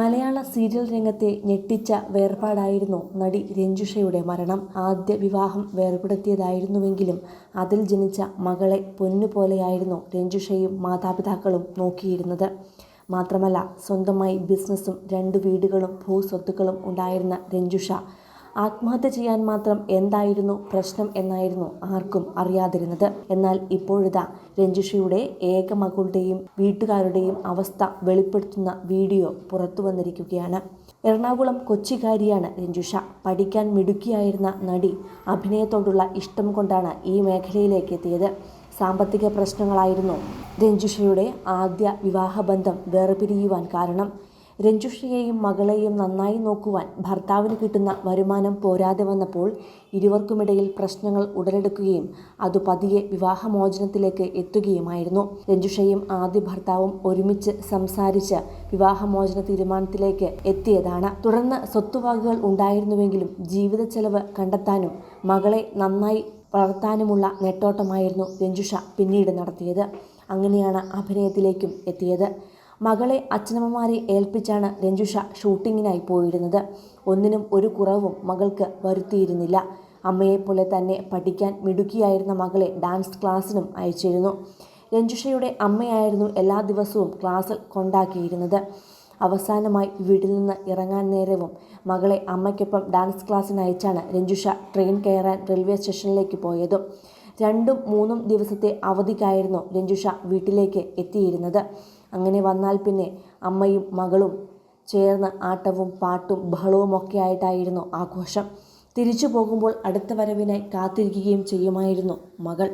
മലയാള serial രംഗത്തെ ഞെട്ടിച്ച വേർപാടായിരുന്നു നടി രഞ്ജുഷയുടെ മരണം. ആദ്യ വിവാഹം വേർപെടുത്തിയതായിരുന്നുവെങ്കിലും അതിൽ ജനിച്ച മകളെ പൊന്നുപോലെയായിരുന്നു രഞ്ജുഷയും മാതാപിതാക്കളും നോക്കിയിരുന്നത്. മാത്രമല്ല സ്വന്തമായി ബിസിനസ്സും രണ്ട് വീടുകളും ഭൂസ്വത്തുക്കളും ഉണ്ടായിരുന്ന രഞ്ജുഷ ആത്മഹത്യ ചെയ്യാൻ മാത്രം എന്തായിരുന്നു പ്രശ്നം എന്നായിരുന്നു ആർക്കും അറിയാതിരുന്നത്. എന്നാൽ ഇപ്പോഴിതാ രഞ്ജിഷയുടെ ഏക മകളുടെയും വീട്ടുകാരുടെയും അവസ്ഥ വെളിപ്പെടുത്തുന്ന വീഡിയോ പുറത്തു വന്നിരിക്കുകയാണ്. എറണാകുളം കൊച്ചിക്കാരിയാണ് രഞ്ജുഷ. പഠിക്കാൻ മിടുക്കിയായിരുന്ന നടി അഭിനയത്തോടുള്ള ഇഷ്ടം കൊണ്ടാണ് ഈ മേഖലയിലേക്ക് എത്തിയത്. സാമ്പത്തിക പ്രശ്നങ്ങളായിരുന്നു രഞ്ജുഷയുടെ ആദ്യ വിവാഹബന്ധം വേർപിരിയുവാൻ കാരണം. രഞ്ജുഷയെയും മകളെയും നന്നായി നോക്കുവാൻ ഭർത്താവിന് കിട്ടുന്ന വരുമാനം പോരാതെ വന്നപ്പോൾ ഇരുവർക്കുമിടയിൽ പ്രശ്നങ്ങൾ ഉടലെടുക്കുകയും അത് പതിയെ വിവാഹമോചനത്തിലേക്ക് എത്തുകയുമായിരുന്നു. രഞ്ജുഷയും ആദ്യ ഭർത്താവും ഒരുമിച്ച് സംസാരിച്ച് വിവാഹമോചന തീരുമാനത്തിലേക്ക് എത്തിയതാണ്. തുടർന്ന് സ്വത്തുവകകൾ ഉണ്ടായിരുന്നുവെങ്കിലും ജീവിത ചെലവ് കണ്ടെത്താനും മകളെ നന്നായി വളർത്താനുമുള്ള നെട്ടോട്ടമായിരുന്നു രഞ്ജുഷ പിന്നീട് നടത്തിയത്. അങ്ങനെയാണ് അഭിനയത്തിലേക്കും എത്തിയത്. മകളെ അച്ഛനമ്മമാരെ ഏൽപ്പിച്ചാണ് രഞ്ജുഷ ഷൂട്ടിങ്ങിനായി പോയിരുന്നത്. ഒന്നിനും ഒരു കുറവും മകൾക്ക് വരുത്തിയിരുന്നില്ല. അമ്മയെപ്പോലെ തന്നെ പഠിക്കാൻ മിടുക്കിയായിരുന്ന മകളെ ഡാൻസ് ക്ലാസ്സിനും അയച്ചിരുന്നു. രഞ്ജുഷയുടെ അമ്മയായിരുന്നു എല്ലാ ദിവസവും ക്ലാസ്സിൽ കൊണ്ടാക്കിയിരുന്നത്. അവസാനമായി വീട്ടിൽ നിന്ന് ഇറങ്ങാൻ നേരവും മകളെ അമ്മയ്ക്കൊപ്പം ഡാൻസ് ക്ലാസ്സിന് അയച്ചാണ് രഞ്ജുഷ ട്രെയിൻ കയറാൻ റെയിൽവേ സ്റ്റേഷനിലേക്ക് പോയതും. രണ്ടും മൂന്നും ദിവസത്തെ അവധിക്കായിരുന്നു രഞ്ജുഷ വീട്ടിലേക്ക് എത്തിയിരുന്നത്. അങ്ങനെ വന്നാൽ പിന്നെ അമ്മയും മകളും ചേർന്ന് ആട്ടവും പാട്ടും ബഹളവും ഒക്കെ ആയിട്ടായിരുന്നു ആഘോഷം. തിരിച്ചു പോകുമ്പോൾ അടുത്ത വരവിനായി കാത്തിരിക്കുകയും ചെയ്യുമായിരുന്നു മകൾ.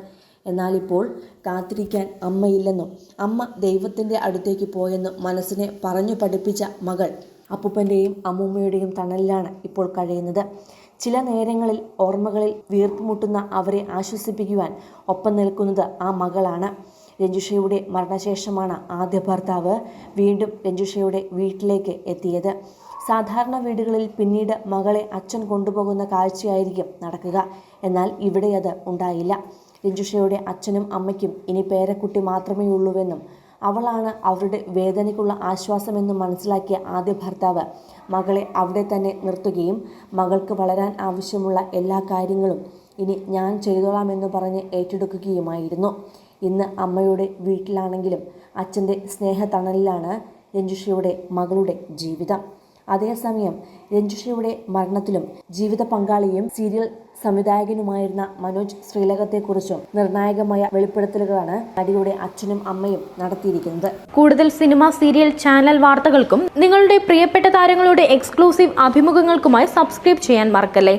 എന്നാൽ ഇപ്പോൾ കാത്തിരിക്കാൻ അമ്മയില്ലെന്നും അമ്മ ദൈവത്തിന്റെ അടുത്തേക്ക് പോയെന്നും മനസ്സിനെ പറഞ്ഞു പഠിപ്പിച്ച മകൾ അപ്പൂപ്പന്റെയും അമ്മൂമ്മയുടെയും തണലിലാണ് ഇപ്പോൾ കഴിയുന്നത്. ചില നേരങ്ങളിൽ ഓർമ്മകളിൽ വീർപ്പുമുട്ടുന്ന അവരെ ആശ്വസിപ്പിക്കുവാൻ ഒപ്പം നിൽക്കുന്നത് ആ മകളാണ്. രഞ്ജുഷയുടെ മരണശേഷമാണ് ആദ്യ ഭർത്താവ് വീണ്ടും രഞ്ജുഷയുടെ വീട്ടിലേക്ക് എത്തിയത്. സാധാരണ വീടുകളിൽ പിന്നീട് മകളെ അച്ഛൻ കൊണ്ടുപോകുന്ന കാഴ്ചയായിരിക്കും നടക്കുക. എന്നാൽ ഇവിടെ അത് ഉണ്ടായില്ല. രഞ്ജുഷയുടെ അച്ഛനും അമ്മയ്ക്കും ഇനി പേരക്കുട്ടി മാത്രമേ ഉള്ളൂവെന്നും അവളാണ് അവരുടെ വേദനയ്ക്കുള്ള ആശ്വാസമെന്നും മനസ്സിലാക്കിയ ആദ്യ ഭർത്താവ് മകളെ അവിടെ തന്നെ നിർത്തുകയും മകൾക്ക് വളരാൻ ആവശ്യമുള്ള എല്ലാ കാര്യങ്ങളും ഇനി ഞാൻ ചെയ്തോളാമെന്ന് പറഞ്ഞ് ഏറ്റെടുക്കുകയുമായിരുന്നു. ഇന്ന് അമ്മയുടെ വീട്ടിലാണെങ്കിലും അച്ഛന്റെ സ്നേഹതണലിലാണ് രഞ്ജുഷയുടെ മകളുടെ ജീവിതം. അതേസമയം രഞ്ജുഷയുടെ മരണത്തിലും ജീവിത പങ്കാളിയും സീരിയൽ സംവിധായകനുമായിരുന്ന മനോജ് ശ്രീലകത്തെക്കുറിച്ചും നിർണായകമായ വെളിപ്പെടുത്തലുകളാണ് നടിയുടെ അച്ഛനും അമ്മയും നടത്തിയിരിക്കുന്നത്. കൂടുതൽ സിനിമ സീരിയൽ ചാനൽ വാർത്തകൾക്കും നിങ്ങളുടെ പ്രിയപ്പെട്ട താരങ്ങളുടെ എക്സ്ക്ലൂസീവ് അഭിമുഖങ്ങൾക്കുമായി സബ്സ്ക്രൈബ് ചെയ്യാൻ മറക്കല്ലേ?